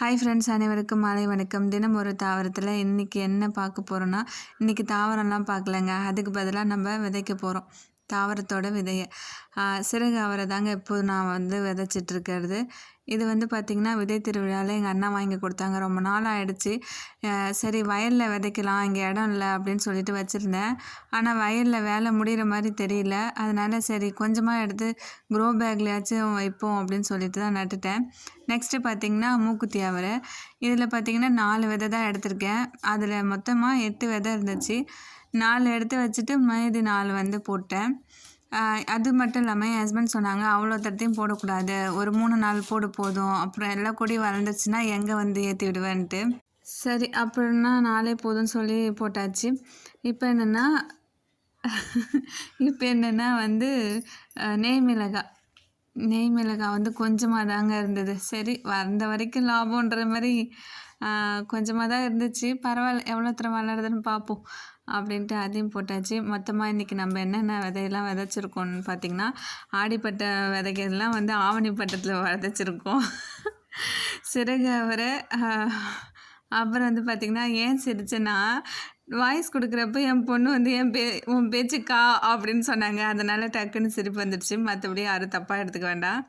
Hi friends அனைவருக்கும் மாலை வணக்கம். தினம் ஒரு தாவரத்தில் இன்றைக்கி என்ன பார்க்க போகிறோன்னா இன்றைக்கி தாவரம்லாம் பார்க்கலங்க. அதுக்கு பதிலாக நம்ம விதைக்க போகிறோம் தாவரத்தோட விதையை. சிறகு அவரை தாங்க இப்போது நான் வந்து விதைச்சிட்ருக்கிறது இது வந்து பார்த்திங்கன்னா விதை திருவிழாவில் எங்கள் அண்ணா வாங்கி கொடுத்தாங்க. ரொம்ப நாள் ஆகிடுச்சி சரி வயலில் விதைக்கலாம் இங்கே இடம் இல்லை அப்படின்னு சொல்லிட்டு வச்சுருந்தேன். ஆனால் வயலில் வேலை முடிகிற மாதிரி தெரியல. அதனால் சரி கொஞ்சமாக எடுத்து க்ரோ பேக்லையாச்சும் வைப்போம் அப்படின்னு சொல்லிட்டு தான் நட்டுட்டேன். நெக்ஸ்ட்டு பார்த்திங்கன்னா மூக்குத்தி அவரை. இதில் பார்த்திங்கன்னா நாலு விதை தான் எடுத்திருக்கேன். அதில் மொத்தமாக எட்டு விதை இருந்துச்சு. நாலு எடுத்து வச்சுட்டு மீதி நாலு வந்து போட்டேன். அது மட்டும் இல்லாமல் என் ஹஸ்பண்ட் சொன்னாங்க அவ்வளோ தரத்தையும் போடக்கூடாது. ஒரு மூணு நாள் போடு போதும். அப்புறம் எல்லா கொடியும் வளர்ந்துச்சுன்னா எங்கே வந்து ஏற்றி விடுவேன்ட்டு. சரி அப்படின்னா நாளே போதும்னு சொல்லி போட்டாச்சு. இப்போ என்னென்னா இப்போ என்னென்னா வந்து நெய் நெய் மிளகாய் வந்து கொஞ்சமாக தாங்க இருந்தது. சரி வந்த வரைக்கும் லாபம்ன்ற மாதிரி கொஞ்சமாக தான் இருந்துச்சு. பரவாயில்ல எவ்வளோ தூரம் வளருதுன்னு பார்ப்போம் அப்படின்ட்டு அதையும் போட்டாச்சு. மொத்தமாக இன்றைக்கி நம்ம என்னென்ன விதையெல்லாம் விதைச்சிருக்கோம்னு பார்த்திங்கன்னா ஆடிப்பட்ட விதைகள்லாம் வந்து ஆவணி பட்டத்தில் விதைச்சிருக்கோம். சிறகு அவரை அப்புறம் வந்து பார்த்திங்கன்னா ஏன் சிரிச்சேன்னா வாய்ஸ் கொடுக்குறப்ப என் பொண்ணு வந்து என் பே உன் பேச்சுக்கா? அப்படின்னு சொன்னாங்க. அதனால் டக்குன்னு சிரிப்பு வந்துடுச்சு மற்றபடி யாரும் தப்பாக எடுத்துக்க வேண்டாம்.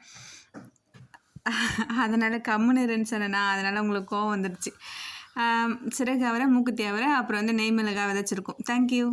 அதனால் கம்முன்னு இருன்னு சொன்னேன்னா அதனால் உங்களுக்கு கோவம் வந்துடுச்சு சிறகு அவரை மூக்குத்தி அவரை அப்புறம் வந்து நெய் மிளகாய் விதைச்சிருக்கோம். தேங்க்யூ